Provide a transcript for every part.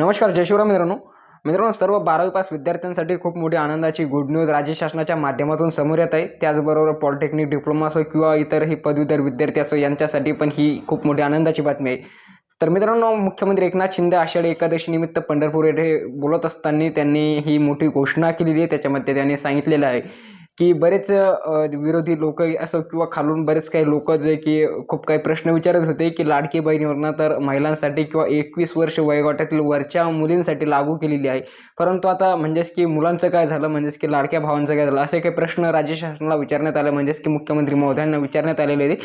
नमस्कार जयशिवराम मित्रांनो. मित्रांनो सर्व बारावी पास विद्यार्थ्यांसाठी खूप मोठी आनंदाची गुड न्यूज राज्य शासनाच्या माध्यमातून समोर येत आहे. त्याचबरोबर पॉलिटेक्निक डिप्लोमा असो किंवा इतरही पदवीधर विद्यार्थी असो यांच्यासाठी पण ही खूप मोठी आनंदाची बातमी आहे. तर मित्रांनो मुख्यमंत्री एकनाथ शिंदे आषाढी एकादशी निमित्त पंढरपूर येथे बोलत असताना त्यांनी ही मोठी घोषणा केलेली आहे. त्याच्यामध्ये त्यांनी सांगितलेलं आहे की बरेच विरोधी लोक असं किंवा खालून बरेच काही लोक जे की खूप काही प्रश्न विचारत होते की लाडकी बहीण योजना तर महिलांसाठी किंवा एकवीस वर्ष वयोगटातील वरच्या मुलींसाठी लागू केलेली आहे. परंतु आता म्हणजेच की मुलांचं काय झालं? म्हणजेच की लाडक्या भावांचं काय झालं? असे काही प्रश्न राज्य शासनाला विचारण्यात आले म्हणजेच की मुख्यमंत्री महोदयांना विचारण्यात आलेले होते.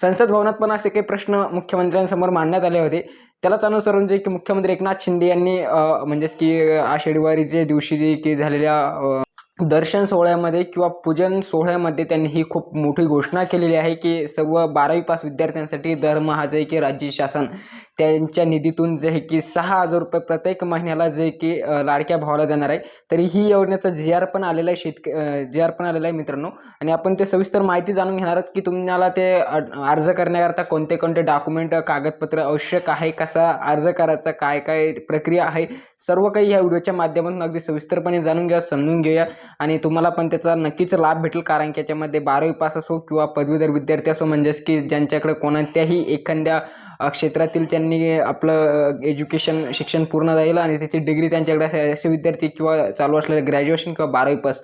संसद भवनात पण असे काही प्रश्न मुख्यमंत्र्यांसमोर मांडण्यात आले होते. त्यालाच अनुसरून जे की मुख्यमंत्री एकनाथ शिंदे यांनी म्हणजेच की आषाढी दिवशी जे की झालेल्या दर्शन सोहळ्यामध्ये किंवा पूजन सोहळ्यामध्ये त्यांनी ही खूप मोठी घोषणा केलेली आहे की सर्व बारावी पास विद्यार्थ्यांसाठी दरमहा जे की राज्य शासन. त्यांच्या निधीतून जे आहे की सहा हजार रुपये प्रत्येक महिन्याला जे की लाडक्या भावाला देणार आहे. तरी ही योजनेचा जी आर पण आलेला आहे शेतक जी आर पण आलेला आहे मित्रांनो. आणि आपण ते सविस्तर माहिती जाणून घेणार आहोत की तुम्हाला ते अर्ज करण्याकरता कोणते कोणते डॉक्युमेंट कागदपत्र आवश्यक आहे कसा अर्ज करायचा काय काय प्रक्रिया आहे सर्व काही या व्हिडिओच्या माध्यमातून अगदी सविस्तरपणे जाणून घ्या समजून घेऊया. आणि तुम्हाला पण त्याचा नक्कीच लाभ भेटेल कारण की याच्यामध्ये बारावी पास असो किंवा पदवीधर विद्यार्थी असो म्हणजेच की ज्यांच्याकडे कोणत्याही एखाद्या क्षेत्रातील त्यांनी आपलं एज्युकेशन शिक्षण पूर्ण जाईल आणि त्याची डिग्री त्यांच्याकडे असे असे विद्यार्थी किंवा चालू असलेले ग्रॅज्युएशन किंवा बारावी पास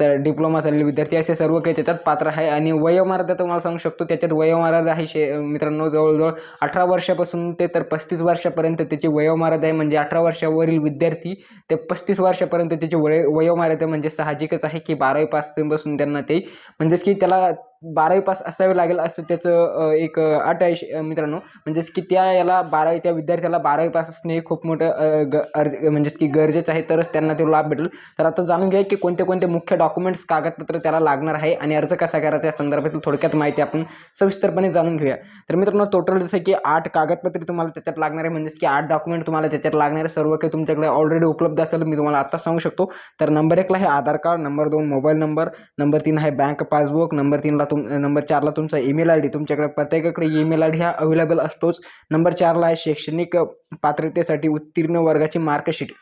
तर डिप्लोमा झालेले विद्यार्थी असे सर्व काही त्याच्यात पात्र आहे. आणि वयोमर्यादा तुम्हाला सांगू शकतो त्याच्यात वयोमर्यादा आहे शे मित्रांनो जवळजवळ अठरा वर्षापासून ते तर पस्तीस वर्षापर्यंत त्याची वयोमर्यादा आहे. म्हणजे अठरा वर्षावरील विद्यार्थी ते पस्तीस वर्षापर्यंत त्याची वय वयोमर्यादा म्हणजे साहजिकच आहे की बारावी पासपासून त्यांना ते म्हणजेच की त्याला बारावी पास असावे लागेल असं त्याचं एक अट आहे मित्रांनो. म्हणजेच की त्या याला बारावी त्या विद्यार्थ्याला बारावी पास असणे हे खूप मोठं ग अर्ज म्हणजेच की गरजेचं आहे. तरच त्यांना ते लाभ भेटेल. तर आता जाणून घ्या की कोणते कोणते मुख्य डॉक्युमेंट्स कागदपत्र त्याला लागणार आहे आणि अर्ज कसा करायचा या संदर्भातील थोडक्यात माहिती आपण सविस्तरपणे जाणून घेऊया. तर मित्रांनो टोटल जसं की आठ कागदपत्रे तुम्हाला त्याच्यात लागणार आहे. म्हणजेच की आठ डॉक्युमेंट तुम्हाला त्याच्यात लागणार आहे. सर्व काही तुमच्याकडे ऑलरेडी उपलब्ध असेल मी तुम्हाला आता सांगू शकतो. तर नंबर एकला आहे आधार कार्ड नंबर दोन मोबाईल नंबर नंबर तीन आहे बँक पासबुक नंबर तीनला तुम नंबर चारला तुमचा ईमेल आय डी तुमच्याकडे प्रत्येकाकडे ईमेल आय डी हा अवेलेबल असतोच. नंबर चारला आहे शैक्षणिक पात्रतेसाठी उत्तीर्ण वर्गाची मार्कशीट.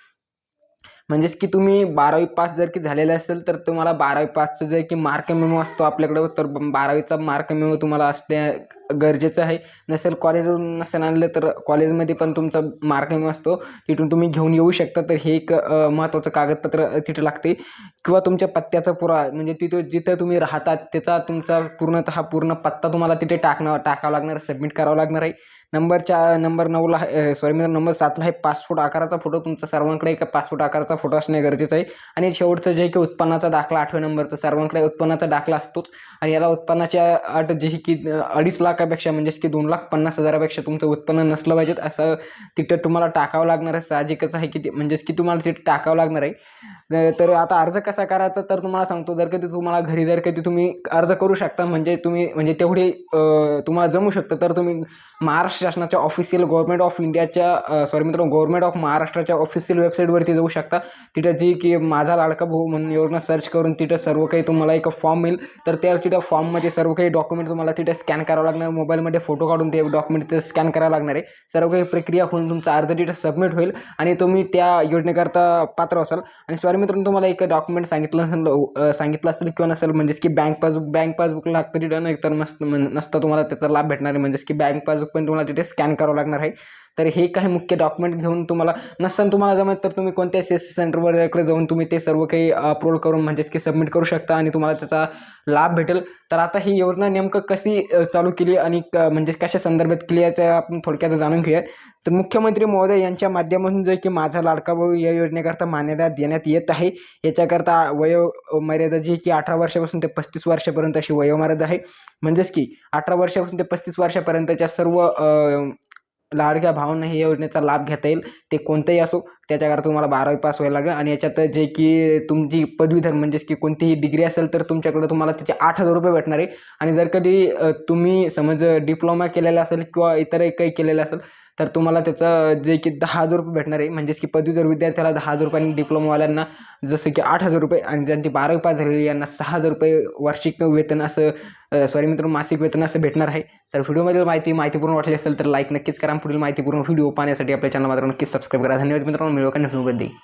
म्हणजेच की तुम्ही बारावी पास जर की झालेले असेल तर तुम्हाला बारावी पासचं जर की मार्क मेमो असतो आपल्याकडं तर बारावीचा मार्क मेमो तुम्हाला असणे गरजेचं आहे. नसेल कॉलेजवरून नसेल आणलं तर कॉलेजमध्ये पण तुमचा मार्क मेमो असतो. तिथून तुम्ही घेऊन येऊ शकता. तर हे एक महत्त्वाचं कागदपत्र तिथे लागते. किंवा तुमच्या पत्त्याचा पुरा म्हणजे तिथं जिथं तुम्ही राहतात त्याचा तुमचा पूर्णतः पूर्ण पत्ता तुम्हाला तिथे टाकणं टाकावा लागणार सबमिट करावं लागणार आहे. नंबर चा नंबर नऊला सॉरी मी नंबर सातला आहे. पासपोर्ट आकाराचा फोटो तुमचा सर्वांकडे एक पासपोर्ट आकाराचा फोटो असणे गरजेचं आहे. आणि शेवटचं जे की उत्पन्नाचा दाखला आठव्या नंबरचा सर्वांकडे उत्पन्नाचा दाखला असतोच. आणि याला उत्पन्नाच्या अट जे की अडीच लाख लाखापेक्षा म्हणजेच की दोन लाख पन्नास हजारापेक्षा तुमचं उत्पन्न नसलं पाहिजेत असं तिथं तुम्हाला टाकावं लागणार आहे. साहजिकच आहे की ते म्हणजेच की तुम्हाला तिथे टाकावं लागणार आहे. तर आता अर्ज कसा करायचा तर तुम्हाला सांगतो जर कधी तुम्हाला घरी जर कधी तुम्ही अर्ज करू शकता म्हणजे तुम्ही म्हणजे तेवढी तुम्हाला जमू शकतं. तर तुम्ही महाराष्ट्र शासनाच्या ऑफिशियल गव्हर्नमेंट ऑफ इंडियाच्या सॉरी मित्रांनो गव्हर्नमेंट ऑफ महाराष्ट्राच्या ऑफिशियल वेबसाईटवरती जाऊ शकता. तिथं जी की माझा लाडका भाऊ म्हणून योजना सर्च करून तिथं सर्व काही तुम्हाला एक फॉर्म मिळेल. तर त्या तिथं फॉर्ममध्ये सर्व काही डॉक्युमेंट तुम्हाला तिथे स्कॅन करावं लागणार मोबाईलमध्ये फोटो काढून ते डॉक्युमेंट ते स्कॅन करावं लागणार आहे. सर्व काही प्रक्रिया होऊन तुमचा अर्ज डिटेल सबमिट होईल आणि तुम्ही त्या योजनेकरता पात्र असाल. आणि सॉरी मित्रांनो तुम्हाला एक डॉक्युमेंट सांगितलं नसेल सांगितलं असेल किंवा नसेल म्हणजेच की बँक पासबुक बँक पासबुक लागतं रिटर्न एकतर तर मस्त नसतं तुम्हाला त्याचा लाभ भेटणार आहे. म्हणजेच की बँक पासबुक पण तुम्हाला तिथे स्कॅन करावं लागणार आहे. तर हे काही मुख्य डॉक्युमेंट घेऊन तुम्हाला नसताना तुम्हाला जमत तर तुम्ही कोणत्या सी एस सी सेंटरवरकडे जाऊन तुम्ही ते सर्व काही अपलोड करून म्हणजेच की सबमिट करू शकता आणि तुम्हाला त्याचा लाभ भेटेल. तर आता ही योजना नेमकं कशी चालू केली आणि क म्हणजे कशा संदर्भात केली याचं आपण थोडक्यात जाणून घेऊया तर मुख्यमंत्री महोदय यांच्या माध्यमातून जे की माझा लाडका भाऊ या योजनेकरता मान्यता देण्यात येत आहे. याच्याकरता वयो मर्यादा जी की अठरा वर्षापासून ते पस्तीस वर्षापर्यंत अशी वयोमर्यादा आहे. म्हणजेच की अठरा वर्षापासून ते पस्तीस वर्षापर्यंतच्या सर्व लाडक्या भावांना हे योजनेचा लाभ घेता येईल. ते कोणतेही असो त्याच्याकरता तुम्हाला बारावी पास व्हायला लागेल आणि याच्यात जे की तुमची पदवीधर म्हणजेच की कोणतीही डिग्री असेल तर तुमच्याकडं तुम्हाला त्याचे आठ हजार रुपये भेटणार आहे. आणि जर कधी तुम्ही समज डिप्लोमा केलेला असेल किंवा इतरही काही केलेलं असेल तर तुम्हाला त्याचं जे की दहा हजार रुपये भेटणार आहे. म्हणजेच की पदवीधर विद्यार्थ्याला दहा हजार रुपये आणि डिप्लोमावाल्यांना जसं की आठ हजार रुपये आणि ज्यांची बारावी पास झालेली यांना सहा हजार रुपये वार्षिक वेतन असं सॉरी मित्र मासिक वेतन असं भेटणार आहे. तर व्हिडिओमधील माहिती माहितीपूर्ण वाटली असेल तर लाईक नक्कीच करा. पुढील माहितीपूर्ण व्हिडिओ पाहण्यासाठी आपल्या चॅनल मात्र नक्कीच सबस्क्राईब करा. धन्यवाद मित्रांनो. मिळू का व्हिडिओमध्ये